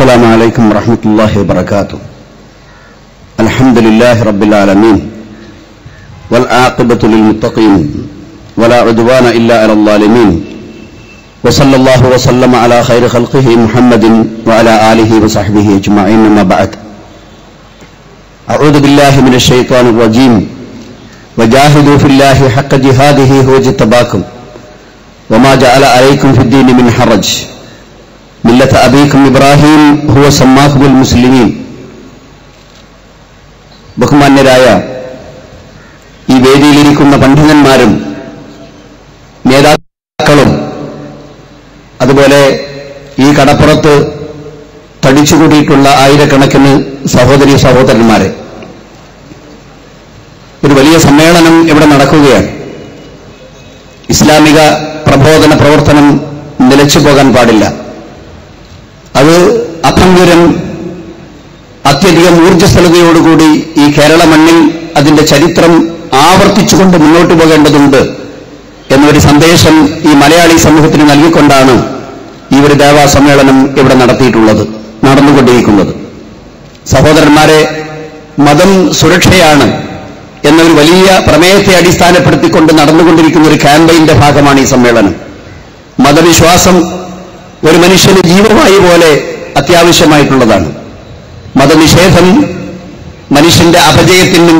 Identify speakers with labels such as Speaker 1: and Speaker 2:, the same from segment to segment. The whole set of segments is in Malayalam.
Speaker 1: السلام عليكم ورحمة الله وبركاته. الحمد لله رب العالمين والعاقبة للمتقين ولا عدوان إلا على الظالمين. وصلى الله وسلم على خير خلقه محمد وعلى آله وصحبه أجمعين أما بعد. أعوذ بالله من الشيطان الرجيم. وجاهدوا في الله حق جهاده هو اجتباكم وما جعل عليكم في الدين من حرج. ملة أبيكم إبراهيم هو سماكم المسلمين ബഹുമാന്യരായ ഈ വേദിയിലിരിക്കുന്ന പണ്ഡിതന്മാരും നേതാക്കളും അതുപോലെ ഈ കടപ്പുറത്ത് തടിച്ചുകൂടിയിട്ടുള്ള ആയിരക്കണക്കിന് സഹോദരി സഹോദരന്മാരെ ഒരു വലിയ സമ്മേളനം ഇവിടെ നടക്കുകയാണ് ഇസ്ലാമിക പ്രബോധന പ്രവർത്തനം നിലച്ചു പോകാൻ പാടില്ല അത് അഭംഗുരം അത്യധികം ഊർജസ്വലതയോടുകൂടി ഈ കേരള മണ്ണിൽ അതിന്റെ ചരിത്രം ആവർത്തിച്ചുകൊണ്ട് മുന്നോട്ട് പോകേണ്ടതുണ്ട് എന്നൊരു സന്ദേശം ഈ മലയാളി സമൂഹത്തിന് നൽകിക്കൊണ്ടാണ് ഈ ഒരു ദേവാ സമ്മേളനം ഇവിടെ നടത്തിയിട്ടുള്ളത് നടന്നുകൊണ്ടിരിക്കുന്നത്. സഹോദരന്മാരെ മതം സുരക്ഷയാണ് എന്നൊരു വലിയ പ്രമേയത്തെ അടിസ്ഥാനപ്പെടുത്തിക്കൊണ്ട് നടന്നുകൊണ്ടിരിക്കുന്ന ഒരു ക്യാമ്പയിന്റെ ഭാഗമാണ് ഈ സമ്മേളനം. മതവിശ്വാസം ഒരു മനുഷ്യന് ജീവവായു പോലെ അത്യാവശ്യമായിട്ടുള്ളതാണ്. മതനിഷേധം മനുഷ്യന്റെ അപജയത്തിനും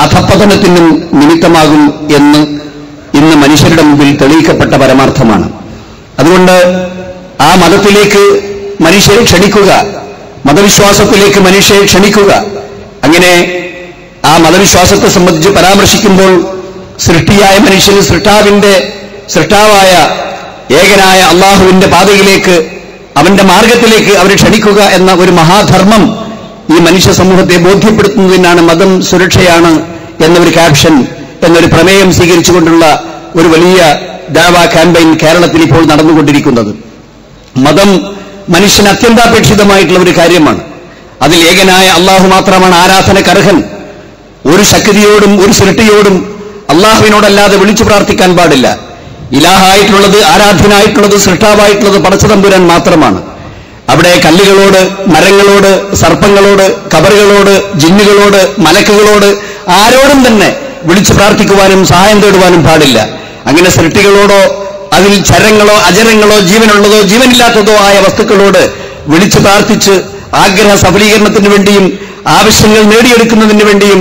Speaker 1: അധപ്പതനത്തിനും നിമിത്തമാകും എന്ന് ഇന്ന് മനുഷ്യരുടെ മുമ്പിൽ തെളിയിക്കപ്പെട്ട പരമാർത്ഥമാണ്. അതുകൊണ്ട് ആ മതത്തിലേക്ക് മനുഷ്യരെ ക്ഷണിക്കുക മതവിശ്വാസത്തിലേക്ക് മനുഷ്യരെ ക്ഷണിക്കുക. അങ്ങനെ ആ മതവിശ്വാസത്തെ സംബന്ധിച്ച് പരാമർശിക്കുമ്പോൾ സൃഷ്ടിയായ മനുഷ്യന് സൃഷ്ടാവിന്റെ സൃഷ്ടാവായ ഏകനായ അള്ളാഹുവിന്റെ പാതയിലേക്ക് അവന്റെ മാർഗത്തിലേക്ക് അവരെ ക്ഷണിക്കുക എന്ന ഒരു മഹാധർമ്മം ഈ മനുഷ്യ സമൂഹത്തെ ബോധ്യപ്പെടുത്തുന്നതിനാണ് മതം സുരക്ഷയാണ് എന്നൊരു ക്യാപ്ഷൻ എന്നൊരു പ്രമേയം സ്വീകരിച്ചുകൊണ്ടുള്ള ഒരു വലിയ ദാവ ക്യാമ്പയിൻ കേരളത്തിൽ ഇപ്പോൾ നടന്നുകൊണ്ടിരിക്കുന്നത്. മതം മനുഷ്യന് അത്യന്താപേക്ഷിതമായിട്ടുള്ള ഒരു കാര്യമാണ്. അതിൽ ഏകനായ അള്ളാഹു മാത്രമാണ് ആരാധനക്കർഹൻ. ഒരു ശക്തിയോടും ഒരു സൃഷ്ടിയോടും അള്ളാഹുവിനോടല്ലാതെ വിളിച്ചു പ്രാർത്ഥിക്കാൻ പാടില്ല. ഇലാഹായിട്ടുള്ളത് ആരാധ്യനായിട്ടുള്ളത് സൃഷ്ടാവായിട്ടുള്ളത് പടച്ചതമ്പുരാൻ മാത്രമാണ്. അവിടെ കല്ലുകളോട് മരങ്ങളോട് സർപ്പങ്ങളോട് കബറുകളോട് ജിന്നുകളോട് മലക്കുകളോട് ആരോടും തന്നെ വിളിച്ചു പ്രാർത്ഥിക്കുവാനും സഹായം തേടുവാനും പാടില്ല. അങ്ങനെ സൃഷ്ടികളോടോ അതിൽ ചരങ്ങളോ അജരങ്ങളോ ജീവനുള്ളതോ ജീവനില്ലാത്തതോ ആയ വസ്തുക്കളോട് വിളിച്ചു പ്രാർത്ഥിച്ച് ആഗ്രഹ സഫലീകരണത്തിന് വേണ്ടിയും ആവശ്യങ്ങൾ നേടിയെടുക്കുന്നതിന് വേണ്ടിയും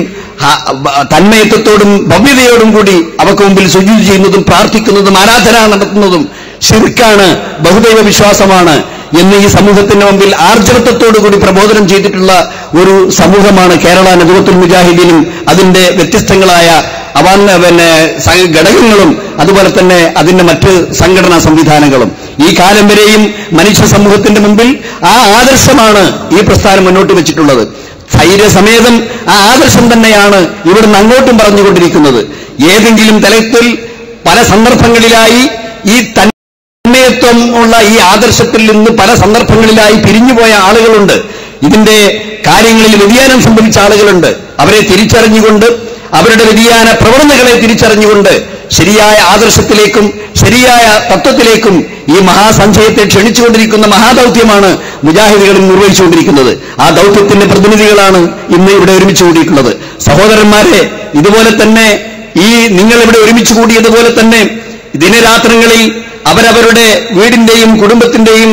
Speaker 1: തന്മയത്വത്തോടും ഭവ്യതയോടും കൂടി അവക്ക് മുമ്പിൽ സുജൂതി ചെയ്യുന്നതും പ്രാർത്ഥിക്കുന്നതും ആരാധന നടത്തുന്നതും ശിർക്കാണ് ബഹുദൈവ വിശ്വാസമാണ് എന്ന് ഈ സമൂഹത്തിന്റെ മുമ്പിൽ ആർജവത്വത്തോടുകൂടി പ്രബോധനം ചെയ്തിട്ടുള്ള ഒരു സമൂഹമാണ് കേരള നദുവത്തുൽ മുജാഹിദീനും അതിന്റെ വ്യത്യസ്തങ്ങളായ അവാൻ പിന്നെ ഘടകങ്ങളും അതുപോലെ തന്നെ അതിന്റെ മറ്റ് സംഘടനാ സംവിധാനങ്ങളും. ഈ കാലം വരെയും മനുഷ്യ സമൂഹത്തിന്റെ മുമ്പിൽ ആ ആദർശമാണ് ഈ പ്രസ്ഥാനം മുന്നോട്ട് വെച്ചിട്ടുള്ളത്. ധൈര്യസമേതം ആ ആദർശം തന്നെയാണ് ഇവിടുന്ന് അങ്ങോട്ടും പറഞ്ഞുകൊണ്ടിരിക്കുന്നത്. ഏതെങ്കിലും തലത്തിൽ പല സന്ദർഭങ്ങളിലായി ഈ തന്മയത്വം ഉള്ള ഈ ആദർശത്തിൽ നിന്ന് പല സന്ദർഭങ്ങളിലായി പിരിഞ്ഞുപോയ ആളുകളുണ്ട്. ഇതിന്റെ കാര്യങ്ങളിൽ വ്യതിയാനം സംഭവിച്ച ആളുകളുണ്ട്. അവരെ തിരിച്ചറിഞ്ഞുകൊണ്ട് അവരുടെ വ്യതിയാന പ്രവണതകളെ തിരിച്ചറിഞ്ഞുകൊണ്ട് ശരിയായ ആദർശത്തിലേക്കും ശരിയായ തത്വത്തിലേക്കും ഈ മഹാസഞ്ചയത്തെ ക്ഷണിച്ചുകൊണ്ടിരിക്കുന്ന മഹാദൗത്യമാണ് മുജാഹിദികൾ നിർവഹിച്ചുകൊണ്ടിരിക്കുന്നത്. ആ ദൗത്യത്തിന്റെ പ്രതിനിധികളാണ് ഇന്ന് ഇവിടെ ഒരുമിച്ച് കൂടിയിട്ടുള്ളത്. സഹോദരന്മാരെ ഇതുപോലെ തന്നെ ഈ നിങ്ങൾ ഇവിടെ ഒരുമിച്ച് കൂടിയതുപോലെ തന്നെ ദിനരാത്രങ്ങളിൽ അവരവരുടെ വീടിന്റെയും കുടുംബത്തിന്റെയും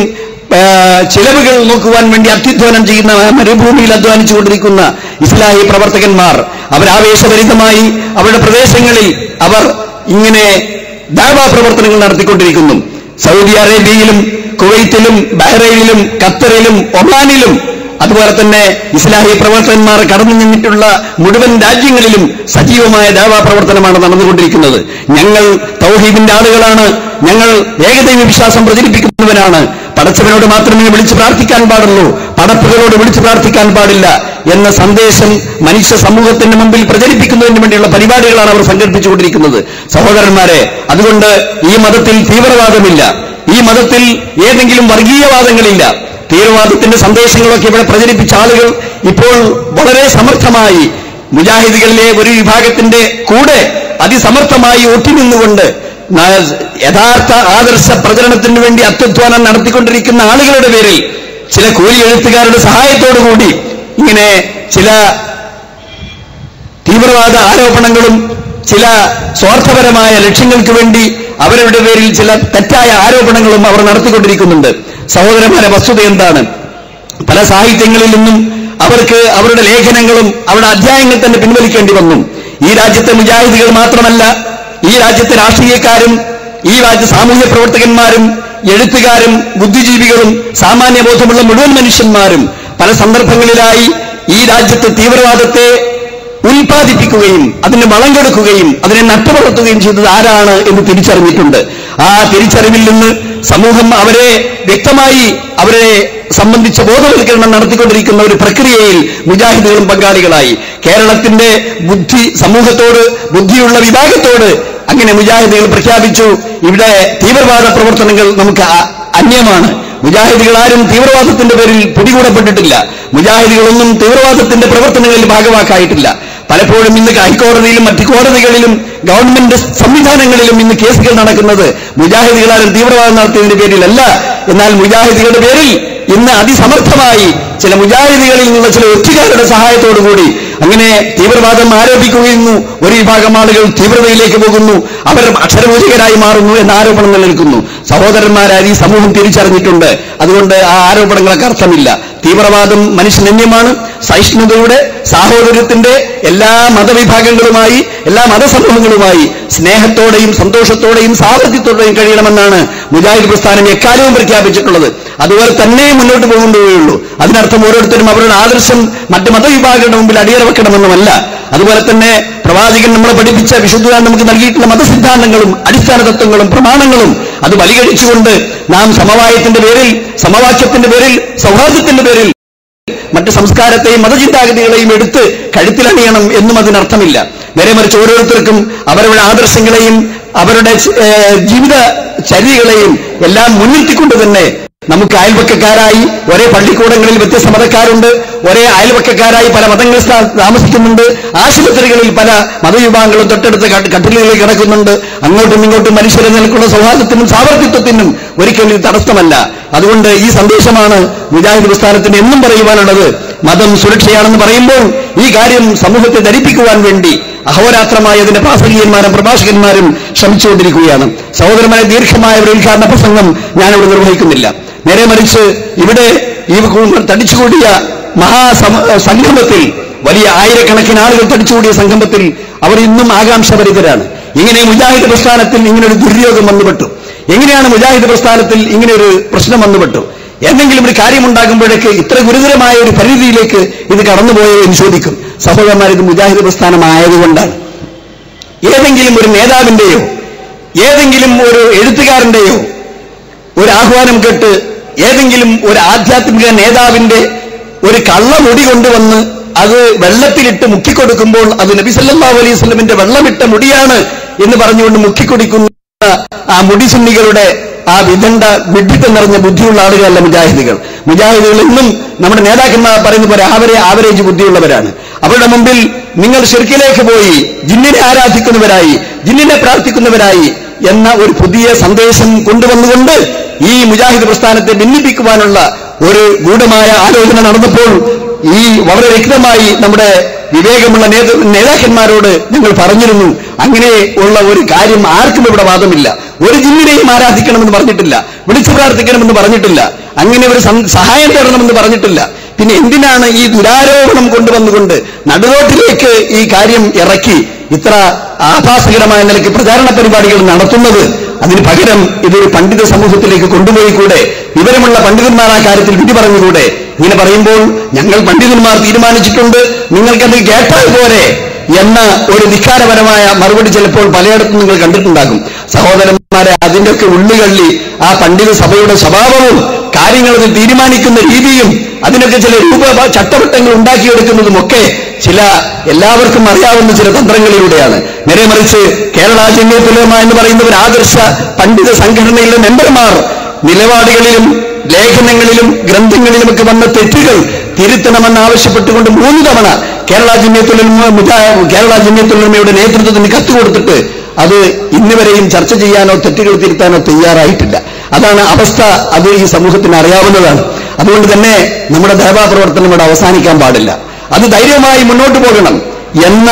Speaker 1: ചിലവുകൾ നോക്കുവാൻ വേണ്ടി അത്യുധ്വാനം ചെയ്യുന്ന മരുഭൂമിയിൽ അധ്വാനിച്ചുകൊണ്ടിരിക്കുന്ന ഇസ്ലാഹി പ്രവർത്തകന്മാർ അവരാവേശഭരിതമായി അവരുടെ പ്രദേശങ്ങളിൽ അവർ ഇങ്ങനെ ദാവാ പ്രവർത്തനങ്ങൾ നടത്തിക്കൊണ്ടിരിക്കുന്നു. സൗദി അറേബ്യയിലും കുവൈത്തിലും ബഹ്റൈനിലും ഖത്തറിലും ഒമാനിലും അതുപോലെ തന്നെ ഇസ്ലാഹി പ്രവർത്തകന്മാർ കടന്നു നിന്നിട്ടുള്ള മുഴുവൻ രാജ്യങ്ങളിലും സജീവമായ ദാവാ പ്രവർത്തനമാണ് നടന്നുകൊണ്ടിരിക്കുന്നത്. ഞങ്ങൾ തൗഹീദിന്റെ ആളുകളാണ്. ഞങ്ങൾ ഏകദൈവ വിശ്വാസം പ്രചരിപ്പിക്കുന്നവരാണ്. പടച്ചവനോട് മാത്രമേ വിളിച്ചു പ്രാർത്ഥിക്കാൻ പാടുള്ളൂ. പടപ്പുകളോട് വിളിച്ചു പ്രാർത്ഥിക്കാൻ പാടില്ല എന്ന സന്ദേശം മനുഷ്യ സമൂഹത്തിന്റെ മുമ്പിൽ പ്രചരിപ്പിക്കുന്നതിന് വേണ്ടിയുള്ള പരിപാടികളാണ് അവർ സംഘടിപ്പിച്ചുകൊണ്ടിരിക്കുന്നത്. സഹോദരന്മാരെ അതുകൊണ്ട് ഈ മതത്തിൽ തീവ്രവാദമില്ല. ഈ മതത്തിൽ ഏതെങ്കിലും വർഗീയവാദങ്ങളില്ല. തീവ്രവാദത്തിന്റെ സന്ദേശങ്ങളൊക്കെ ഇവിടെ പ്രചരിപ്പിച്ച ആളുകൾ ഇപ്പോൾ വളരെ സമർത്ഥമായി മുജാഹിദുകളിലെ ഒരു വിഭാഗത്തിന്റെ കൂടെ അതിസമർത്ഥമായി ഒട്ടിനിന്നുകൊണ്ട് യഥാർത്ഥ ആദർശ പ്രചരണത്തിന് വേണ്ടി അത്യുധ്വാനം നടത്തിക്കൊണ്ടിരിക്കുന്ന ആളുകളുടെ പേരിൽ ചില കൂലി എഴുത്തുകാരുടെ സഹായത്തോടുകൂടി ഇങ്ങനെ ചില തീവ്രവാദ ആരോപണങ്ങളും ചില സ്വാർത്ഥപരമായ ലക്ഷ്യങ്ങൾക്ക് വേണ്ടി അവരുടെ പേരിൽ ചില തെറ്റായ ആരോപണങ്ങളും അവർ നടത്തിക്കൊണ്ടിരിക്കുന്നുണ്ട്. സഹോദരന്മാരെ വസ്തുത എന്താണ്? പല സാഹിത്യങ്ങളിൽ നിന്നും അവർക്ക് അവരുടെ ലേഖനങ്ങളും അവരുടെ അധ്യായങ്ങൾ തന്നെ പിൻവലിക്കേണ്ടി വന്നു. ഈ രാജ്യത്തെ മുജാഹിദികൾ മാത്രമല്ല ഈ രാജ്യത്തെ രാഷ്ട്രീയക്കാരും ഈ രാജ്യ സാമൂഹ്യ പ്രവർത്തകന്മാരും എഴുത്തുകാരും ബുദ്ധിജീവികളും സാമാന്യബോധമുള്ള മുഴുവൻ മനുഷ്യന്മാരും പല സന്ദർഭങ്ങളിലായി ഈ രാജ്യത്തെ തീവ്രവാദത്തെ ഉൽപ്പാദിപ്പിക്കുകയും അതിന് വളം കൊടുക്കുകയും അതിനെ നട്ടുവളർത്തുകയും ചെയ്തത് ആരാണ് എന്ന് തിരിച്ചറിഞ്ഞിട്ടുണ്ട്. ആ തിരിച്ചറിവിൽ നിന്ന് സമൂഹം അവരെ വ്യക്തമായി അവരെ സംബന്ധിച്ച ബോധവൽക്കരണം നടത്തിക്കൊണ്ടിരിക്കുന്ന ഒരു പ്രക്രിയയിൽ മുജാഹിദുകളും പങ്കാളികളായി. കേരളത്തിന്റെ ബുദ്ധി സമൂഹത്തോട് ബുദ്ധിയുള്ള വിഭാഗത്തോട് അങ്ങനെ മുജാഹിദികൾ പ്രഖ്യാപിച്ചു. ഇവിടെ തീവ്രവാദ പ്രവർത്തനങ്ങൾ നമുക്ക് അന്യമാണ്. മുജാഹിദികൾ ആരും തീവ്രവാദത്തിന്റെ പേരിൽ പിടികൂടപ്പെട്ടിട്ടില്ല. മുജാഹിദികളൊന്നും തീവ്രവാദത്തിന്റെ പ്രവർത്തനങ്ങളിൽ ഭാഗവാക്കായിട്ടില്ല. പലപ്പോഴും ഇന്ന് ഹൈക്കോടതിയിലും മറ്റു കോടതികളിലും ഗവൺമെന്റ് സംവിധാനങ്ങളിലും ഇന്ന് കേസുകൾ നടക്കുന്നത് മുജാഹിദികളാരും തീവ്രവാദം നടത്തിയതിന്റെ പേരിലല്ല. എന്നാൽ മുജാഹിദികളുടെ പേരിൽ ഇന്ന് അതിസമർത്ഥമായി ചില മുജാഹിദികളിൽ നിന്നുള്ള ചില ഒറ്റുകാരുടെ സഹായത്തോടുകൂടി അങ്ങനെ തീവ്രവാദം ആരോപിക്കുകയുന്നു. ഒരു വിഭാഗം ആളുകൾ തീവ്രതയിലേക്ക് പോകുന്നു. അവർ അക്ഷരപൂജകരായി മാറുന്നു എന്ന ആരോപണം നിലനിൽക്കുന്നു. സഹോദരന്മാരായി സമൂഹം തിരിച്ചറിഞ്ഞിട്ടുണ്ട്. അതുകൊണ്ട് ആ ആരോപണങ്ങൾക്ക് അർത്ഥമില്ല. തീവ്രവാദം മനുഷ്യനന്യമാണ്. സഹിഷ്ണുതയുടെ സാഹോദര്യത്തിന്റെ എല്ലാ മതവിഭാഗങ്ങളുമായി എല്ലാ മതസമൂഹങ്ങളുമായി സ്നേഹത്തോടെയും സന്തോഷത്തോടെയും സാഹചര്യത്തോടെയും കഴിയണമെന്നാണ് മുജാഹിദ് പ്രസ്ഥാനം എക്കാലവും പ്രഖ്യാപിച്ചിട്ടുള്ളത്. അതുപോലെ തന്നെ മുന്നോട്ട് പോകുന്നതേയുള്ളൂ അതിനർത്ഥം ഓരോരുത്തരും അവരുടെ ആദർശം മറ്റ് മതവിഭാഗങ്ങളുടെ മുമ്പിൽ അടിയറ വെക്കണമെന്നുമല്ല അതുപോലെ തന്നെ പ്രവാചകൻ നമ്മളെ പഠിപ്പിച്ച വിശുദ്ധ നമുക്ക് നൽകിയിട്ടുള്ള മതസിദ്ധാന്തങ്ങളും അടിസ്ഥാന തത്വങ്ങളും പ്രമാണങ്ങളും അത് വലികഴിച്ചുകൊണ്ട് നാം സമവായത്തിന്റെ പേരിൽ സമവാക്യത്തിന്റെ പേരിൽ സൗഹാർദ്ദത്തിന്റെ പേരിൽ മറ്റ് സംസ്കാരത്തെയും മതചിന്താഗതികളെയും എടുത്ത് കഴുത്തിലണിയണം എന്നും അതിനർത്ഥമില്ല. നേരെ മറിച്ച് ഓരോരുത്തർക്കും അവരുടെ ആദർശങ്ങളെയും അവരുടെ ജീവിത ചര്യകളെയും എല്ലാം മുൻനിർത്തിക്കൊണ്ട് തന്നെ നമുക്ക് അയൽപക്കക്കാരായി ഒരേ പള്ളിക്കൂടങ്ങളിൽ വ്യത്യസ്ത മതക്കാരുണ്ട്. ഒരേ അയൽപക്കക്കാരായി പല മതങ്ങൾ താമസിക്കുന്നുണ്ട്. ആശുപത്രികളിൽ പല മതവിഭാഗങ്ങളും തൊട്ടടുത്ത കട്ട് കട്ടിലുകളിൽ കിടക്കുന്നുണ്ട്. അങ്ങോട്ടും ഇങ്ങോട്ടും മനുഷ്യരെ നിലക്കുള്ള സൗഹാർദ്ദത്തിനും സാമർത്ഥ്യത്വത്തിനും ഒരിക്കലും തടസ്സമല്ല. അതുകൊണ്ട് ഈ സന്ദേശമാണ് മുജാഹിദ് പ്രസ്ഥാനത്തിന് എന്നും പറയുവാനുള്ളത്. മതം സുരക്ഷയാണെന്ന് പറയുമ്പോൾ ഈ കാര്യം സമൂഹത്തെ ധരിപ്പിക്കുവാൻ വേണ്ടി അഹോരാത്രമായ അതിന്റെ പ്രാസംഗികന്മാരും പ്രഭാഷകന്മാരും ശ്രമിച്ചുകൊണ്ടിരിക്കുകയാണ്. സഹോദരമായ ദീർഘമായ ഒരു ഉദ്ഘാടന പ്രസംഗം ഞാനിവിടെ നിർവഹിക്കുന്നില്ല. നേരെ മറിച്ച് ഇവിടെ ഈ തടിച്ചുകൂടിയ മഹാസമ സംഗമത്തിൽ വലിയ ആയിരക്കണക്കിന് ആളുകൾ തടിച്ചുകൂടിയ സംഗമത്തിൽ അവർ ഇന്നും ആകാംക്ഷഭരിതരാണ്. ഇങ്ങനെ മുജാഹിദ് പ്രസ്ഥാനത്തിൽ ഇങ്ങനെ ഒരു ദുര്യോഗം വന്നുപെട്ടു. എങ്ങനെയാണ് മുജാഹിദ് പ്രസ്ഥാനത്തിൽ ഇങ്ങനെ ഒരു പ്രശ്നം വന്നുപെട്ടു? എന്തെങ്കിലും ഒരു കാര്യമുണ്ടാകുമ്പോഴേക്ക് ഇത്ര ഗുരുതരമായ ഒരു പരിധിയിലേക്ക് ഇത് കടന്നുപോയോ എന്ന് ചോദിക്കും. സഹോദരന്മാർ ഇത് മുജാഹിദ് പ്രസ്ഥാനമായതുകൊണ്ടാണ്. ഏതെങ്കിലും ഒരു നേതാവിന്റെയോ ഏതെങ്കിലും ഒരു എഴുത്തുകാരന്റെയോ ഒരു ആഹ്വാനം കേട്ട് ഏതെങ്കിലും ഒരു ആധ്യാത്മിക നേതാവിന്റെ ഒരു കള്ളമുടി കൊണ്ടുവന്ന് അത് വെള്ളത്തിലിട്ട് മുക്കിക്കൊടുക്കുമ്പോൾ അത് നബി സല്ലല്ലാഹു അലൈഹി സ്വലമിന്റെ വെള്ളമിട്ട മുടിയാണ് എന്ന് പറഞ്ഞുകൊണ്ട് മുക്കിക്കൊടുക്കുന്ന ആ മുടി സുന്നികളുടെ ആ വിദണ്ഡ വിഡ്ഢിത്തം നിറഞ്ഞ ബുദ്ധിയുള്ള ആളുകളല്ല മുജാഹിദുകൾ. മുജാഹിദുകൾ ഇന്നും നമ്മുടെ നേതാക്കന്മാർ പറയുന്ന പോലെ അവരെ ആവറേജ് ബുദ്ധിയുള്ളവരാണ്. അവരുടെ മുമ്പിൽ നിങ്ങൾ ഷിർക്കിലേക്ക് പോയി ജിന്നിനെ ആരാധിക്കുന്നവരായി ജിന്നിനെ പ്രാർത്ഥിക്കുന്നവരായി എന്ന ഒരു പുതിയ സന്ദേശം കൊണ്ടുവന്നുകൊണ്ട് ഈ മുജാഹിദ് പ്രസ്ഥാനത്തെ ഭിന്നിപ്പിക്കുവാനുള്ള ഒരു ഗൂഢമായ ആലോചന നടന്നപ്പോൾ ഈ വളരെ വ്യക്തമായി നമ്മുടെ വിവേകമുള്ള നേതൃ നേതാക്കന്മാരോട് ഞങ്ങൾ പറഞ്ഞിരുന്നു അങ്ങനെ ഉള്ള ഒരു കാര്യം ആർക്കും ഇവിടെ വാദമില്ല. ഒരു ജിന്നിനെയും ആരാധിക്കണമെന്ന് പറഞ്ഞിട്ടില്ല വിളിച്ചു പ്രാർത്ഥിക്കണമെന്ന് പറഞ്ഞിട്ടില്ല അങ്ങനെ ഒരു സഹായം തേടണമെന്ന് പറഞ്ഞിട്ടില്ല. പിന്നെ എന്തിനാണ് ഈ ദുരാരോപണം കൊണ്ടുവന്നുകൊണ്ട് നടുറോട്ടിലേക്ക് ഈ കാര്യം ഇറക്കി ഇത്ര ആഭാസകരമായ നിലയ്ക്ക് പ്രചാരണ പരിപാടികൾ നടത്തുന്നത്? അതിന് പകരം ഇതൊരു പണ്ഡിത സമൂഹത്തിലേക്ക് കൊണ്ടുപോയി കൂടെ വിവരമുള്ള പണ്ഡിതന്മാർ ആ കാര്യത്തിൽ വിധി പറഞ്ഞുകൂടെ ഇങ്ങനെ പറയുമ്പോൾ ഞങ്ങൾ പണ്ഡിതന്മാർ തീരുമാനിച്ചിട്ടുണ്ട് നിങ്ങൾക്കത് കേട്ടാൽ പോരെ. എന്ന ഒരു ധിക്കാരപരമായ മറുപടി ചിലപ്പോൾ പലയിടത്തും നിങ്ങൾ കണ്ടിട്ടുണ്ടാകും. സഹോദരന്മാരെ അതിന്റെയൊക്കെ ഉള്ളുകള്ളി ആ പണ്ഡിത സഭയുടെ സ്വഭാവവും കാര്യങ്ങൾ തീരുമാനിക്കുന്ന രീതിയും അതിനൊക്കെ ചില രൂപ ചട്ടവട്ടങ്ങൾ ഉണ്ടാക്കിയെടുക്കുന്നതുമൊക്കെ ചില എല്ലാവർക്കും അറിയാവുന്ന ചില തന്ത്രങ്ങളിലൂടെയാണ്. നേരെ മറിച്ച് കേരള ജമ്യത്തുലമ എന്ന് പറയുന്ന ഒരു ആദർശ പണ്ഡിത സംഘടനയിലെ മെമ്പർമാർ നിലപാടുകളിലും ലേഖനങ്ങളിലും ഗ്രന്ഥങ്ങളിലുമൊക്കെ വന്ന തെറ്റുകൾ തിരുത്തണമെന്ന് ആവശ്യപ്പെട്ടുകൊണ്ട് മൂന്ന് തവണ കേരള ജമ്യത്തുലമ കേരള ജമ്യത്തുലമയുടെ നേതൃത്വത്തിന് കത്ത് കൊടുത്തിട്ട് അത് ഇന്നുവരെയും ചർച്ച ചെയ്യാനോ തെറ്റുകൾ തിരുത്താനോ തയ്യാറായിട്ടില്ല. അതാണ് അവസ്ഥ അത് ഈ സമൂഹത്തിന് അറിയാവുന്നതാണ്. അതുകൊണ്ട് തന്നെ നമ്മുടെ ദേവാ പ്രവർത്തനം ഇവിടെ അവസാനിക്കാൻ പാടില്ല. അത് ധൈര്യമായി മുന്നോട്ട് പോകണം. എന്ന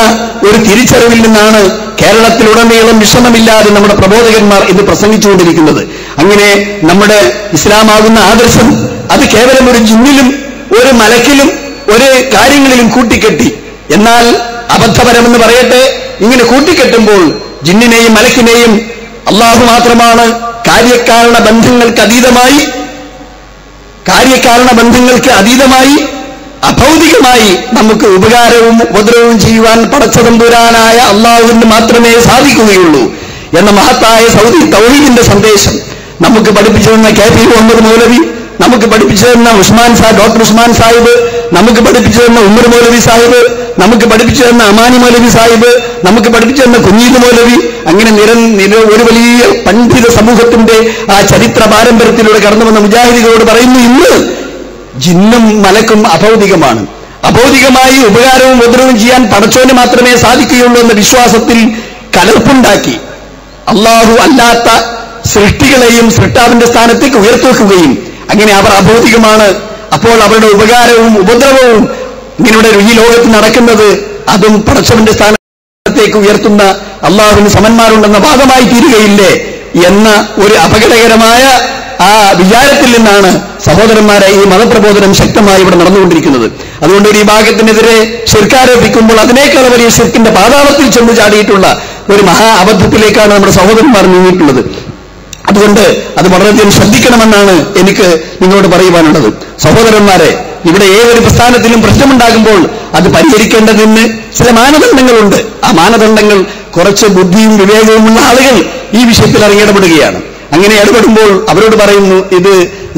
Speaker 1: ഒരു തിരിച്ചറിവിൽ നിന്നാണ് കേരളത്തിലുടനീളം വിഷമമില്ലാതെ നമ്മുടെ പ്രബോധകന്മാർ ഇത് പ്രസംഗിച്ചുകൊണ്ടിരിക്കുന്നത്. അങ്ങനെ നമ്മുടെ ഇസ്ലാമാകുന്ന ആദർശം അത് കേവലം ഒരു ജിന്നിലും ഒരു മലക്കിലും ഒരു കാര്യങ്ങളിലും കൂട്ടിക്കെട്ടി. എന്നാൽ അബദ്ധപരമെന്ന് പറയട്ടെ ഇങ്ങനെ കൂട്ടിക്കെട്ടുമ്പോൾ ജിന്നിനെയും മലക്കിനെയും അള്ളാഹു മാത്രമാണ് കാര്യകാരണ ബന്ധങ്ങൾക്ക് അതീതമായി കാര്യകാരണ ബന്ധങ്ങൾക്ക് അതീതമായി അഭൗതികമായി നമുക്ക് ഉപകാരവും ഉപദ്രവവും ചെയ്യുവാൻ പടച്ചതമ്പുരാനായ അള്ളാഹുവിന് മാത്രമേ സാധിക്കുകയുള്ളൂ എന്ന മഹത്തായ സൗദി തൗഹീദിന്റെ സന്ദേശം നമുക്ക് പഠിപ്പിച്ചു തന്ന കെ പി മുഹമ്മദ് മൗലവി നമുക്ക് പഠിപ്പിച്ചു തന്ന ഉസ്മാൻ സാഹിബ് ഡോക്ടർ ഉസ്മാൻ സാഹിബ് നമുക്ക് പഠിപ്പിച്ചു തന്ന ഉമ്മർ മൗലവി സാഹിബ് നമുക്ക് പഠിപ്പിച്ചു തന്ന അമാനി മൗലവി സാഹിബ് നമുക്ക് പഠിപ്പിച്ചു തന്ന കുഞ്ഞീദ് മൗലവി അങ്ങനെ നിര നിര ഒരു വലിയ പണ്ഡിത സമൂഹത്തിന്റെ ആ ചരിത്ര പാരമ്പര്യത്തിലൂടെ കടന്നു വന്ന മുജാഹിദികളോട് പറയുന്നു ഇന്ന് ജിന്നും മലക്കും അഭൗതികമാണ്. അഭൗതികമായി ഉപകാരവും ഉപദ്രവവും ചെയ്യാൻ പടച്ചോന് മാത്രമേ സാധിക്കുകയുള്ളൂ എന്ന വിശ്വാസത്തിൽ കലർപ്പുണ്ടാക്കി അള്ളാഹു അല്ലാത്ത സൃഷ്ടികളെയും സൃഷ്ടാവിന്റെ സ്ഥാനത്തേക്ക് ഉയർത്തുവെക്കുകയും അങ്ങനെ അവർ അഭൗതികമാണ്. അപ്പോൾ അവരുടെ ഉപകാരവും ഉപദ്രവവും ഇങ്ങനെ ഈ ലോകത്ത് നടക്കുന്നത് അതും പടച്ചവന്റെ സ്ഥാനത്തേക്ക് ഉയർത്തുന്ന അള്ളാഹുവിന് സമന്മാരുണ്ടെന്ന വാദമായി തീരുകയില്ലേ എന്ന ഒരു അപകടകരമായ ആ വിചാരത്തിൽ നിന്നാണ് സഹോദരന്മാരെ ഈ മതപ്രബോധനം ശക്തമായി ഇവിടെ നടന്നുകൊണ്ടിരിക്കുന്നത്. അതുകൊണ്ട് ഒരു വിഭാഗത്തിനെതിരെ ഭാഗത്തിനെതിരെ ശിർക്കാരോപിക്കുമ്പോൾ അതിനേക്കാൾ വലിയ ശിർക്കിന്റെ പാതാളത്തിൽ ചെന്ന് ചാടിയിട്ടുള്ള ഒരു മഹാ അബദ്ധത്തിലേക്കാണ് നമ്മുടെ സഹോദരന്മാർ നീങ്ങിയിട്ടുള്ളത്. അതുകൊണ്ട് അത് വളരെയധികം ശ്രദ്ധിക്കണമെന്നാണ് എനിക്ക് നിങ്ങളോട് പറയുവാനുള്ളത്. സഹോദരന്മാരെ ഇവിടെ ഏതൊരു പ്രസ്ഥാനത്തിലും പ്രശ്നമുണ്ടാകുമ്പോൾ അത് പരിഹരിക്കേണ്ടതിന് ചില മാനദണ്ഡങ്ങളുണ്ട്. ആ മാനദണ്ഡങ്ങൾ കുറച്ച് ബുദ്ധിയും വിവേകവുമുള്ള ആളുകൾ ഈ വിഷയത്തിൽ ഇറങ്ങിയിടപെടുകയാണ്. അങ്ങനെ ഇടപെടുമ്പോൾ അവരോട് പറയുന്നു ഇത്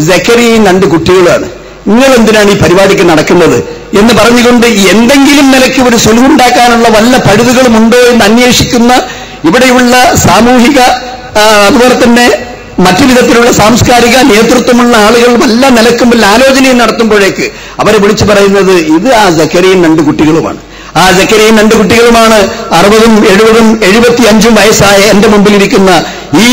Speaker 1: ജക്കരിയും രണ്ട് കുട്ടികളാണ്. നിങ്ങൾ എന്തിനാണ് ഈ പരിപാടിക്ക് നടക്കുന്നത്? എന്ന് പറഞ്ഞുകൊണ്ട് എന്തെങ്കിലും നിലയ്ക്ക് ഒരു സുലുണ്ടാക്കാനുള്ള വല്ല പഴുതുകളും ഉണ്ടോ എന്ന് അന്വേഷിക്കുന്ന ഇവിടെയുള്ള സാമൂഹിക അതുപോലെ തന്നെ മറ്റു വിധത്തിലുള്ള സാംസ്കാരിക നേതൃത്വമുള്ള ആളുകൾ വല്ല നിലക്കും വല്ല ആലോചനയും നടത്തുമ്പോഴേക്ക് അവരെ വിളിച്ചു പറയുന്നത് ഇത് ആ ജക്കരിയും രണ്ട് കുട്ടികളുമാണ്. ആ ജക്കരിയും രണ്ട് കുട്ടികളുമാണ് അറുപതും എഴുപതും എഴുപത്തി അഞ്ചും വയസ്സായ എന്റെ മുമ്പിലിരിക്കുന്ന ഈ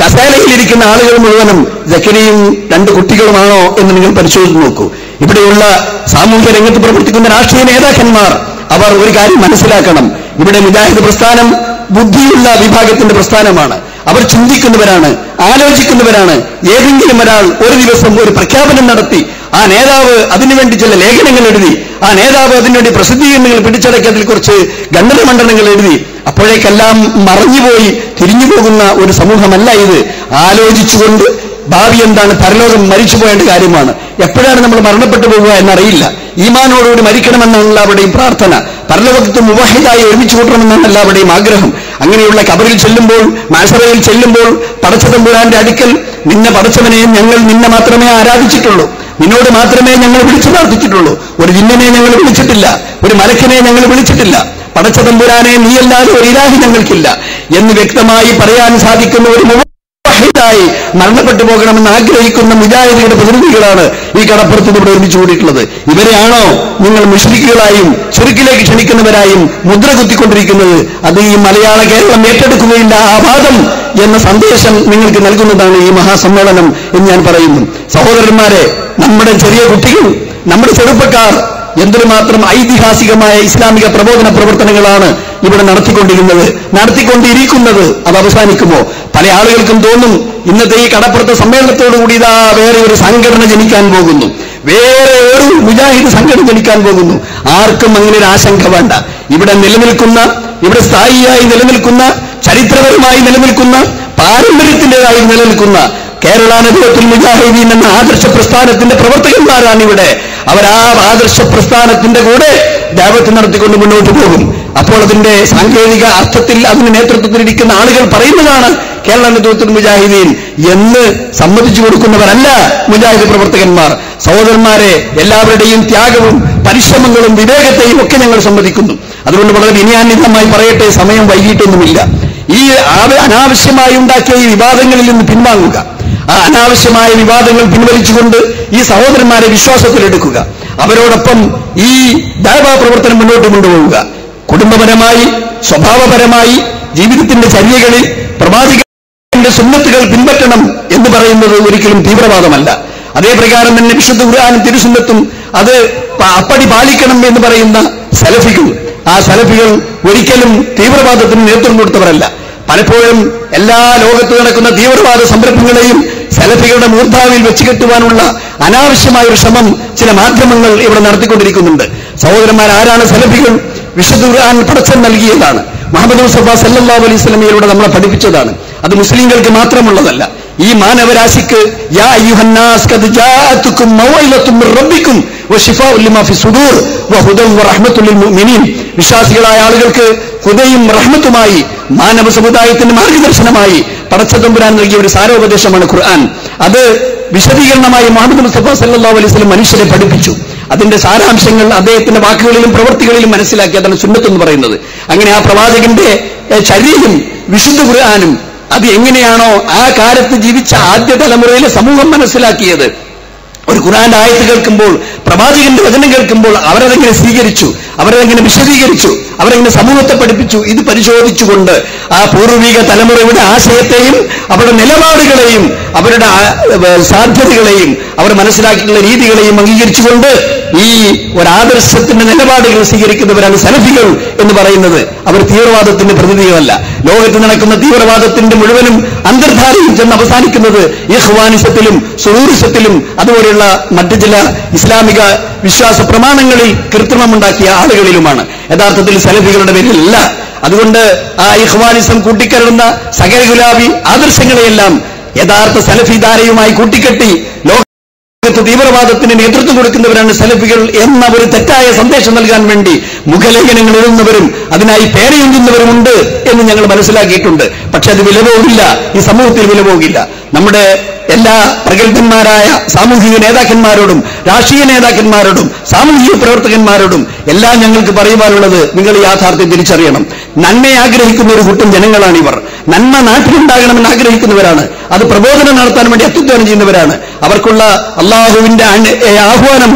Speaker 1: കസേലയിലിരിക്കുന്ന ആളുകൾ മുഴുവനും ജക്കരിയും രണ്ട് കുട്ടികളുമാണോ എന്ന് നിങ്ങൾ പരിശോധിച്ച് നോക്കൂ. ഇവിടെയുള്ള സാമൂഹ്യ രംഗത്ത് പ്രവർത്തിക്കുന്ന രാഷ്ട്രീയ നേതാക്കന്മാർ അവർ ഒരു കാര്യം മനസ്സിലാക്കണം. ഇവിടെ മുജാഹിദ് പ്രസ്ഥാനം ബുദ്ധിയുള്ള വിഭാഗത്തിന്റെ പ്രസ്ഥാനമാണ്. അവർ ചിന്തിക്കുന്നവരാണ് ആലോചിക്കുന്നവരാണ്. ഏതെങ്കിലും ഒരാൾ ഒരു ദിവസം ഒരു പ്രഖ്യാപനം നടത്തി ആ നേതാവ് അതിനുവേണ്ടി ചില ലേഖനങ്ങൾ എഴുതി ആ നേതാവ് അതിനുവേണ്ടി പ്രസിദ്ധീകരണങ്ങൾ പിടിച്ചടക്കിയതിൽ കുറച്ച് ഖണ്ഡനമണ്ഡലങ്ങൾ എഴുതി അപ്പോഴേക്കെല്ലാം മറഞ്ഞുപോയി തിരിഞ്ഞു പോകുന്ന ഒരു സമൂഹമല്ല ഇത്. ആലോചിച്ചുകൊണ്ട് ഭാവി എന്താണ്? പരലോകം മരിച്ചു പോയേണ്ട കാര്യമാണ്. എപ്പോഴാണ് നമ്മൾ മരണപ്പെട്ടു പോകുക എന്നറിയില്ല. ഈമാനോടുകൂടി മരിക്കണമെന്നാണ് എല്ലാവരുടെയും പ്രാർത്ഥന. പരലോകത്ത് മുവാഹിദായി ഒരുമിച്ച് കൂട്ടണമെന്നാണ് എല്ലാവരുടെയും ആഗ്രഹം. അങ്ങനെയുള്ള കബറിൽ ചെല്ലുമ്പോൾ മാസറയിൽ ചെല്ലുമ്പോൾ പടച്ചതമ്പുരാന്റെ അടുക്കൽ നിന്നെ പടച്ചവനെ ഞങ്ങൾ നിന്നെ മാത്രമേ ആരാധിച്ചിട്ടുള്ളൂ. നിന്നോട് മാത്രമേ ഞങ്ങൾ വിളിച്ചു പ്രാർത്ഥിച്ചിട്ടുള്ളൂ. ഒരു ജിന്നനെ ഞങ്ങൾ വിളിച്ചിട്ടില്ല. ഒരു മലക്കിനെ ഞങ്ങൾ വിളിച്ചിട്ടില്ല. പടച്ചതമ്പുരാനെ നീയല്ലാതെ ഒരു ഇലാഹി ഞങ്ങൾക്കില്ല എന്ന് വ്യക്തമായി പറയാൻ സാധിക്കുന്ന ഒരു മുഹിതായി മരണപ്പെട്ടു പോകണമെന്ന് ആഗ്രഹിക്കുന്ന മുജാഹിദിയുടെ പ്രതിനിധികളാണ് ഈ കടപ്പുറത്ത് ഇവിടെ ഒരുമിച്ച് കൂടിയിട്ടുള്ളത്. ഇവരെയാണോ നിങ്ങൾ മുഷ്രിക്കുകളായും ചുരുക്കിലേക്ക് ക്ഷണിക്കുന്നവരായും മുദ്ര കുത്തിക്കൊണ്ടിരിക്കുന്നത്? അത് ഈ മലയാള കേരളം ഏറ്റെടുക്കുകയില്ല ആവാദം എന്ന സന്ദേശം നിങ്ങൾക്ക് നൽകുന്നതാണ് ഈ മഹാസമ്മേളനം എന്ന് ഞാൻ പറയുന്നു. സഹോദരന്മാരെ നമ്മുടെ ചെറിയ കുട്ടികൾ നമ്മുടെ ചെറുപ്പക്കാർ എന്തിനുമാത്രം ഐതിഹാസികമായ ഇസ്ലാമിക പ്രബോധന പ്രവർത്തനങ്ങളാണ് ഇവിടെ നടത്തിക്കൊണ്ടിരുന്നത് നടത്തിക്കൊണ്ടിരിക്കുന്നത് അത് അവസാനിക്കുമോ? പല ആളുകൾക്കും തോന്നും ഇന്നത്തെ ഈ കടപ്പുറത്തെ സമ്മേളനത്തോടുകൂടി ഇതാ വേറെ ഒരു സംഘടന ജനിക്കാൻ പോകുന്നു. വേറെ ഒരു മുജാഹിദ് സംഘടന ജനിക്കാൻ പോകുന്നു. ആർക്കും അങ്ങനെ ഒരു ആശങ്ക വേണ്ട. ഇവിടെ നിലനിൽക്കുന്ന ഇവിടെ സ്ഥായിയായി നിലനിൽക്കുന്ന ചരിത്രപരമായി നിലനിൽക്കുന്ന പാരമ്പര്യത്തിന്റെതായി നിലനിൽക്കുന്ന കേരള നഗരത്തിൽ മുജാഹിദീൻ എന്ന ആദർശ പ്രസ്ഥാനത്തിന്റെ പ്രവർത്തകന്മാരാണ് ഇവിടെ അവർ ആ ആദർശ പ്രസ്ഥാനത്തിന്റെ കൂടെ ദേവത്തെ നടത്തിക്കൊണ്ട് മുന്നോട്ട് പോകും. അപ്പോൾ അതിന്റെ സാങ്കേതിക അർത്ഥത്തിൽ അതിന് നേതൃത്വത്തിലിരിക്കുന്ന ആളുകൾ പറയുന്നതാണ് കേരള നേതൃത്വത്തിൽ മുജാഹിദീൻ എന്ന് സമ്മതിച്ചു കൊടുക്കുന്നവരല്ല മുജാഹിദ് പ്രവർത്തകന്മാർ. സഹോദരന്മാരെ എല്ലാവരുടെയും ത്യാഗവും പരിശ്രമങ്ങളും വിവേകത്തെയും ഒക്കെ ഞങ്ങൾ സമ്മതിക്കുന്നു. അതുകൊണ്ട് വളരെ വിനയാന്വിതമായി പറയട്ടെ സമയം വൈകിട്ടൊന്നുമില്ല. ഈ അനാവശ്യമായി ഉണ്ടാക്കിയ ഈ വിവാദങ്ങളിൽ നിന്ന് പിൻവാങ്ങുക. അനാവശ്യമായ വിവാദങ്ങൾ പിൻവലിച്ചുകൊണ്ട് ഈ സഹോദരന്മാരെ വിശ്വാസത്തിലെടുക്കുക. അവരോടൊപ്പം ഈ ദൈവ പ്രവർത്തനം മുന്നോട്ട് കൊണ്ടുപോവുക. കുടുംബപരമായി സ്വഭാവപരമായി ജീവിതത്തിന്റെ ചര്യകളിൽ പ്രവാചകന്റെ സുന്നത്തുകൾ പിൻപറ്റണം എന്ന് പറയുന്നത് ഒരിക്കലും തീവ്രവാദമല്ല. അതേ പ്രകാരം തന്നെ വിശുദ്ധ ഖുർആാനും തിരുസുന്നത്തും അത് അപ്പടി പാലിക്കണം എന്ന് പറയുന്ന സലഫികൾ. ആ സലഫികൾ ഒരിക്കലും തീവ്രവാദത്തിന് നേതൃത്വം കൊടുത്തവരല്ല. പലപ്പോഴും എല്ലാ ലോകത്ത് നടക്കുന്ന തീവ്രവാദ സംരംഭങ്ങളെയും സലഫികളുടെ മൂർധാവിൽ വെച്ച് കെട്ടുവാനുള്ള അനാവശ്യമായ ഒരു ശ്രമം ചില മാധ്യമങ്ങൾ ഇവിടെ നടത്തിക്കൊണ്ടിരിക്കുന്നുണ്ട്. സഹോദരന്മാർ ആരാണ് സലഫികൾ? വിശുദ്ധ ഖുർആൻ പടച്ചൻ നൽകിയതാണ്. മുഹമ്മദ് മുസ്തഫ സല്ലാ അലൈഹി സ്വലമയിലൂടെ നമ്മളെ പഠിപ്പിച്ചതാണ്. അത് മുസ്ലിങ്ങൾക്ക് മാത്രമുള്ളതല്ല. ഈ മാനവരാശിക്ക് വിശ്വാസികളായ ആളുകൾക്ക് ഹുദയും റഹ്മത്തുമായി മാനവ സമുദായത്തിന്റെ മാർഗദർശനമായി പടച്ചതമ്പുരാൻ നൽകിയ ഒരു സാരോപദേശമാണ് ഖുർആൻ. അത് വിശദീകരണമായി മുഹമ്മദ് മുസ്തഫ സല്ലല്ലാഹു അലൈഹി വസല്ലം മനുഷ്യരെ പഠിപ്പിച്ചു. അതിന്റെ സാരാംശങ്ങൾ അദ്ദേഹത്തിന്റെ വാക്കുകളിലും പ്രവൃത്തികളിലും മനസ്സിലാക്കിയതാണ് സുന്നത്ത് എന്ന് പറയുന്നത്. അങ്ങനെ ആ പ്രവാചകന്റെ ശരീരം വിശുദ്ധ ഖുർആാനും അത് എങ്ങനെയാണോ ആ കാലത്ത് ജീവിച്ച ആദ്യ തലമുറയിലെ സമൂഹം മനസ്സിലാക്കിയത്. ഒരു ഖുറാന്റെ ആയത്ത് കേൾക്കുമ്പോൾ പ്രവാചകന്റെ വചനം കേൾക്കുമ്പോൾ അവരതെങ്ങനെ സ്വീകരിച്ചു. അവരതെങ്ങനെ വിശദീകരിച്ചു അവരെങ്ങനെ സമൂഹത്തെ പഠിപ്പിച്ചു ഇത് പരിശോധിച്ചുകൊണ്ട് ആ പൂർവിക തലമുറയുടെ ആശയത്തെയും അവരുടെ നിലപാടുകളെയും അവരുടെ സാധ്യതകളെയും അവർ മനസ്സിലാക്കിയിട്ടുള്ള രീതികളെയും അംഗീകരിച്ചുകൊണ്ട് ഈ ഒരാദർശത്തിന്റെ നിലപാടുകൾ സ്വീകരിക്കുന്നവരാണ് സലഫികൾ എന്ന് പറയുന്നത്. അവർ തീവ്രവാദത്തിന്റെ പ്രതിനിധികളല്ല. ലോകത്ത് നടക്കുന്ന തീവ്രവാദത്തിന്റെ മുഴുവനും അന്തർധാരയും ചെന്ന് അവസാനിക്കുന്നത് ഇഹ്വാനിസത്തിലും സുഹൂറിസത്തിലും അതുപോലെയുള്ള മറ്റു ചില ഇസ്ലാമിക വിശ്വാസ പ്രമാണങ്ങളിൽ കൃത്രിമമുണ്ടാക്കിയ ആളുകളിലുമാണ്. യഥാർത്ഥത്തിൽ സലഫികളുടെ പേരിലല്ല. അതുകൊണ്ട് ആ ഇഹ്വാനിസം കൂട്ടിക്കരുന്ന സകല ഗുലാബി ആദർശങ്ങളെയെല്ലാം യഥാർത്ഥ സലഫി ധാരയുമായി കൂട്ടിക്കെട്ടി ലോക ലോകത്ത് തീവ്രവാദത്തിന് നേതൃത്വം കൊടുക്കുന്നവരാണ് സലഫികൾ എന്ന ഒരു തെറ്റായ സന്ദേശം നൽകാൻ വേണ്ടി മുഖലേഖനങ്ങൾ എഴുതുന്നവരും അതിനായി പേരയുന്നവരുമുണ്ട് എന്ന് ഞങ്ങൾ മനസ്സിലാക്കിയിട്ടുണ്ട്. പക്ഷെ അത് വില പോകില്ല ഈ സമൂഹത്തിൽ വില പോകില്ല നമ്മുടെ എല്ലാ പ്രഗത്ഭന്മാരായ സാമൂഹിക നേതാക്കന്മാരോടും രാഷ്ട്രീയ നേതാക്കന്മാരോടും സാമൂഹിക പ്രവർത്തകന്മാരോടും എല്ലാം ഞങ്ങൾക്ക് പറയുവാനുള്ളത് നിങ്ങൾ യാഥാർത്ഥ്യം തിരിച്ചറിയണം. നന്മയെ ആഗ്രഹിക്കുന്ന ഒരു കൂട്ടം ജനങ്ങളാണ് ഇവർ. നന്മ നാട്ടിലുണ്ടാകണമെന്ന് ആഗ്രഹിക്കുന്നവരാണ്. അത് പ്രബോധനം നടത്താൻ വേണ്ടി അത്യുദ്ധാനം ചെയ്യുന്നവരാണ്. അവർക്കുള്ള അള്ളാഹുവിന്റെ ആഹ്വാനം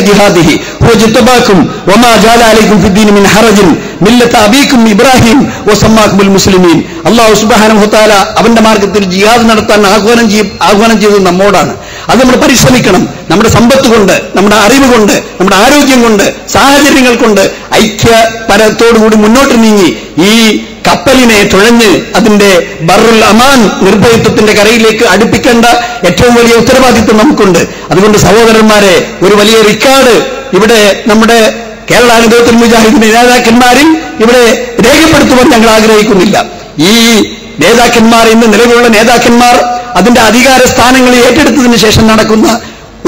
Speaker 1: ജിഹാദിഹി. ഹുവ ജിത്തബാക്കും വമാ ജാല അലൈക്കും ഫിദ്ദീനി മിൻ ഹറജിൻ. ഇബ്രാഹിം മുസ്ലിമീൻ. അള്ളാഹു വതആല അവന്റെ മാർഗത്തിൽ ജിയാദ് നടത്താൻ ആഹ്വാനം ചെയ്യും ആഹ്വാനം ചെയ്തത് നമ്മോടാണ്. അത് നമ്മൾ പരിശ്രമിക്കണം. നമ്മുടെ സമ്പത്ത് കൊണ്ട് നമ്മുടെ അറിവ് കൊണ്ട് നമ്മുടെ ആരോഗ്യം കൊണ്ട് സാഹചര്യങ്ങൾ കൊണ്ട് ഐക്യപരത്തോടുകൂടി മുന്നോട്ട് നീങ്ങി ഈ കപ്പലിനെ തുഴഞ്ഞ് അതിന്റെ ബറുൽ അമാൻ നിർഭയത്വത്തിന്റെ കരയിലേക്ക് അടുപ്പിക്കേണ്ട ഏറ്റവും വലിയ ഉത്തരവാദിത്വം നമുക്കുണ്ട്. അതുകൊണ്ട് സഹോദരന്മാരെ ഒരു വലിയ റിക്കാർഡ് ഇവിടെ നമ്മുടെ കേരള അനുഭവത്തിൽ മുജാഹിദിന്റെ നേതാക്കന്മാരിൽ ഇവിടെ രേഖപ്പെടുത്തുവാൻ ഞങ്ങൾ ആഗ്രഹിക്കുന്നില്ല. ഈ നേതാക്കന്മാർ ഇന്ന് നിലവിലുള്ള നേതാക്കന്മാർ അതിന്റെ അധികാര സ്ഥാനങ്ങൾ ഏറ്റെടുത്തതിന് ശേഷം നടക്കുന്ന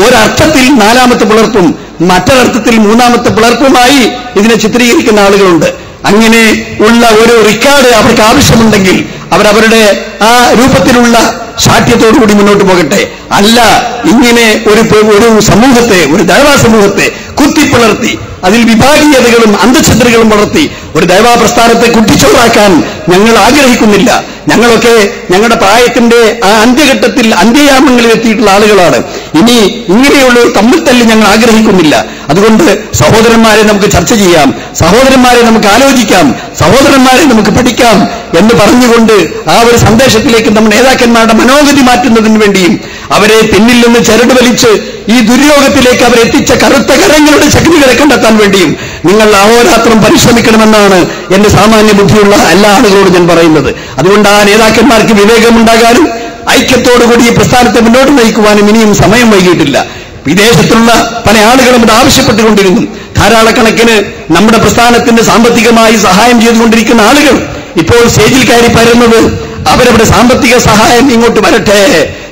Speaker 1: ഒരർത്ഥത്തിൽ നാലാമത്തെ പിളർപ്പും മറ്റൊരർത്ഥത്തിൽ മൂന്നാമത്തെ പിളർപ്പുമായി ഇതിനെ ചിത്രീകരിക്കുന്ന ആളുകളുണ്ട്. അങ്ങനെ ഉള്ള ഒരു റിക്കാർഡ് അവർക്ക് ആവശ്യമുണ്ടെങ്കിൽ അവരവരുടെ ആ രൂപത്തിലുള്ള ശാഠ്യത്തോടുകൂടി മുന്നോട്ട് പോകട്ടെ. അല്ല ഇങ്ങനെ ഒരു ഒരു സമൂഹത്തെ ഒരു ദൈവ സമൂഹത്തെ കുത്തിപ്പിളർത്തി അതിൽ വിഭാഗീയതകളും അന്തഛിദ്രകളും വളർത്തി ഒരു ദൈവാ പ്രസ്ഥാനത്തെ കുട്ടിച്ചോറാക്കാൻ ഞങ്ങൾ ആഗ്രഹിക്കുന്നില്ല. ഞങ്ങളൊക്കെ ഞങ്ങളുടെ പ്രായത്തിന്റെ ആ അന്ത്യഘട്ടത്തിൽ അന്ത്യയാമങ്ങളിൽ എത്തിയിട്ടുള്ള ആളുകളാണ്. ഇനി ഇങ്ങനെയുള്ള ഒരു തമ്മിൽ തല്ലി ഞങ്ങൾ ആഗ്രഹിക്കുന്നില്ല. അതുകൊണ്ട് സഹോദരന്മാരെ നമുക്ക് ചർച്ച ചെയ്യാം. സഹോദരന്മാരെ നമുക്ക് ആലോചിക്കാം. സഹോദരന്മാരെ നമുക്ക് പഠിക്കാം എന്ന് പറഞ്ഞുകൊണ്ട് ആ ഒരു സന്ദേശത്തിലേക്ക് നമ്മുടെ നേതാക്കന്മാരുടെ മനോഗതി മാറ്റുന്നതിന് വേണ്ടിയും അവരെ പിന്നിൽ നിന്ന് ചരട് വലിച്ച് ഈ ദുര്യോഗത്തിലേക്ക് അവരെത്തിച്ച കറുത്ത കരങ്ങളുടെ ശക്തികളെ കണ്ടെത്താൻ വേണ്ടിയും നിങ്ങൾ അഹോരാത്രം പരിശ്രമിക്കണമെന്നാണ് എന്റെ സാമാന്യ ബുദ്ധിയുള്ള എല്ലാ ആളുകളോടും ഞാൻ പറയുന്നത്. അതുകൊണ്ട് ആ നേതാക്കന്മാർക്ക് വിവേകമുണ്ടാകാനും ഐക്യത്തോടുകൂടി ഈ പ്രസ്ഥാനത്തെ മുന്നോട്ട് നയിക്കുവാനും ഇനിയും സമയം വൈകിയിട്ടില്ല. വിദേശത്തുള്ള പല ആളുകളും ഇത് ആവശ്യപ്പെട്ടുകൊണ്ടിരുന്നു. ധാരാളക്കണക്കിന് നമ്മുടെ പ്രസ്ഥാനത്തിന് സാമ്പത്തികമായി സഹായം ചെയ്തുകൊണ്ടിരിക്കുന്ന ആളുകൾ ഇപ്പോൾ സ്റ്റേജിൽ കയറി പരുന്നത് അവരവരുടെ സാമ്പത്തിക സഹായം ഇങ്ങോട്ട് വരട്ടെ.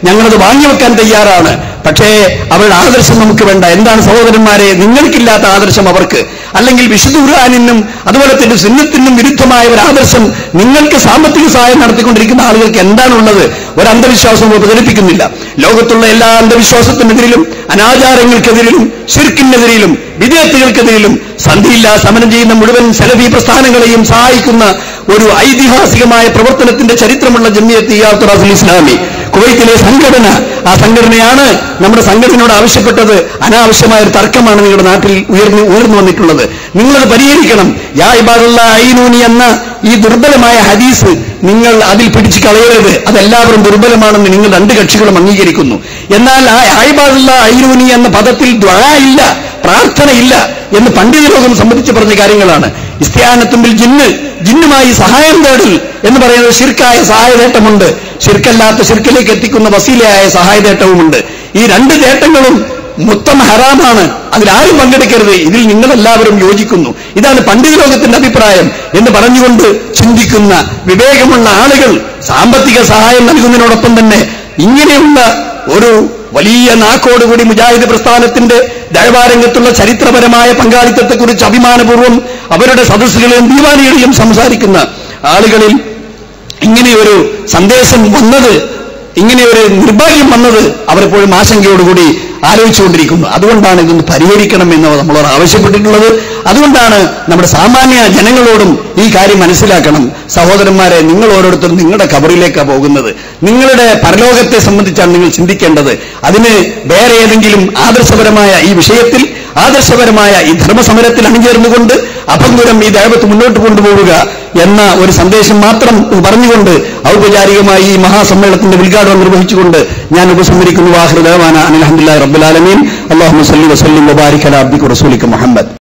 Speaker 1: ഞങ്ങളത് വാങ്ങിവെക്കാൻ തയ്യാറാണ്. പക്ഷേ അവരുടെ ആദർശം നമുക്ക് വേണ്ട. എന്താണ് സഹോദരന്മാരെ? നിങ്ങൾക്കില്ലാത്ത ആദർശം അവർക്ക്. അല്ലെങ്കിൽ വിശുദ്ധ ഖുർആാനിനും അതുപോലെ തന്നെ സുന്നത്തിനും വിരുദ്ധമായ ഒരു ആദർശം നിങ്ങൾക്ക് സാമ്പത്തിക സഹായം നടത്തിക്കൊണ്ടിരിക്കുന്ന ആളുകൾക്ക് എന്താണുള്ളത്? ഒരു അന്ധവിശ്വാസം പ്രചരിപ്പിക്കുന്നില്ല ലോകത്തുള്ള എല്ലാ അന്ധവിശ്വാസത്തിനെതിരിലും അനാചാരങ്ങൾക്കെതിരിലും ശിർക്കിനെതിരിലും വിദേഹത്തുകൾക്കെതിരിലും സന്ധിയില്ല സമരം ചെയ്യുന്ന മുഴുവൻ സലഫി പ്രസ്ഥാനങ്ങളെയും സഹായിക്കുന്ന ഒരു ഐതിഹാസികമായ പ്രവർത്തനത്തിന്റെ ചരിത്രമുള്ള ജമിയത്ത് ഇയാത്തുറാസുൽ ഇസ്ലാമി. കുവൈത്തിലെ സംഘടന. ആ സംഘടനയാണ് നമ്മുടെ സംഘടനയോട് ആവശ്യപ്പെട്ടത്. അനാവശ്യമായ ഒരു തർക്കമാണ് നിങ്ങളുടെ നാട്ടിൽ ഉയർന്നു ഉയർന്നു വന്നിട്ടുള്ളത്. നിങ്ങളത് പരിഹരിക്കണം. യാ ഇബാദുള്ള ഐനൂനി എന്ന ഈ ദുർബലമായ ഹദീസ് നിങ്ങൾ അതിൽ പിടിച്ചു കളയരുത്. അതെല്ലാവരും ദുർബലമാണെന്ന് നിങ്ങൾ രണ്ട് കക്ഷികളും അംഗീകരിക്കുന്നു. എന്നാൽ ആ ആയിബാദുള്ള ഐനൂനി എന്ന പദത്തിൽ ദ്വാ ഇല്ല പ്രാർത്ഥനയില്ല എന്ന് പണ്ഡിത ലോകം സംബന്ധിച്ച് പറഞ്ഞ കാര്യങ്ങളാണ്. ഇസ്ത്യാനത്തുമ്പിൽ ജിന്ന്. ജിന്നുമായി സഹായം തേടൽ എന്ന് പറയുന്നത് ശിർക്കായ സഹായതേട്ടമുണ്ട്. ശിർക്കല്ലാത്ത ശിർക്കിലേക്ക് എത്തിക്കുന്ന വസീലയായ സഹായതേട്ടവുമുണ്ട്. ഈ രണ്ട് തേട്ടങ്ങളും മൊത്തം ഹറാമാണ്. അതിലാരും പങ്കെടുക്കരുത്. ഇതിൽ നിങ്ങളെല്ലാവരും യോജിക്കുന്നു. ഇതാണ് പണ്ഡിത ലോകത്തിന്റെ അഭിപ്രായം എന്ന് പറഞ്ഞുകൊണ്ട് ചിന്തിക്കുന്ന വിവേകമുള്ള ആളുകൾ സാമ്പത്തിക സഹായം നൽകുന്നതിനോടൊപ്പം തന്നെ ഇങ്ങനെയുള്ള ഒരു വലിയ നാക്കോടുകൂടി മുജാഹിദ് പ്രസ്ഥാനത്തിന്റെ ദഴവാരംഗത്തുള്ള ചരിത്രപരമായ പങ്കാളിത്തത്തെക്കുറിച്ച് അഭിമാനപൂർവം അവരുടെ സദസ്സുകളെയും ദീവാനികളെയും സംസാരിക്കുന്ന ആളുകളിൽ ഇങ്ങനെയൊരു സന്ദേശം വന്നത് ഇങ്ങനെയൊരു നിർഭാഗ്യം വന്നത് അവരെപ്പോഴും ആശങ്കയോടുകൂടി ആലോചിച്ചുകൊണ്ടിരിക്കുന്നു. അതുകൊണ്ടാണ് ഇതൊന്ന് പരിഹരിക്കണം എന്ന് നമ്മളോട് ആവശ്യപ്പെട്ടിട്ടുള്ളത്. അതുകൊണ്ടാണ് നമ്മുടെ സാമാന്യ ജനങ്ങളോടും ഈ കാര്യം മനസ്സിലാക്കണം. സഹോദരന്മാരെ നിങ്ങൾ ഓരോരുത്തരും നിങ്ങളുടെ കബറിലേക്കാണ് പോകുന്നത്. നിങ്ങളുടെ പരലോകത്തെ സംബന്ധിച്ചാണ് നിങ്ങൾ ചിന്തിക്കേണ്ടത്. അതിന് വേറെ ഏതെങ്കിലും ആദർശപരമായ ഈ വിഷയത്തിൽ ആദർശപരമായ ഈ ധർമ്മസമരത്തിൽ അണിചേർന്നുകൊണ്ട് അപങ്കുരം ഈ ദൈവത്ത് മുന്നോട്ട് കൊണ്ടുപോവുക എന്ന ഒരു സന്ദേശം മാത്രം പറഞ്ഞുകൊണ്ട് ഔപചാരികമായി ഈ മഹാസമ്മേളനത്തിന്റെ ഉദ്ഘാടനം നിർവഹിച്ചുകൊണ്ട് ഞാൻ ഉപസംഹരിക്കുന്നു. വാഹൃദേവാന അനിൽ رب العالمين. اللهم صل وسلم وبارك على عبدك ورسولك محمد.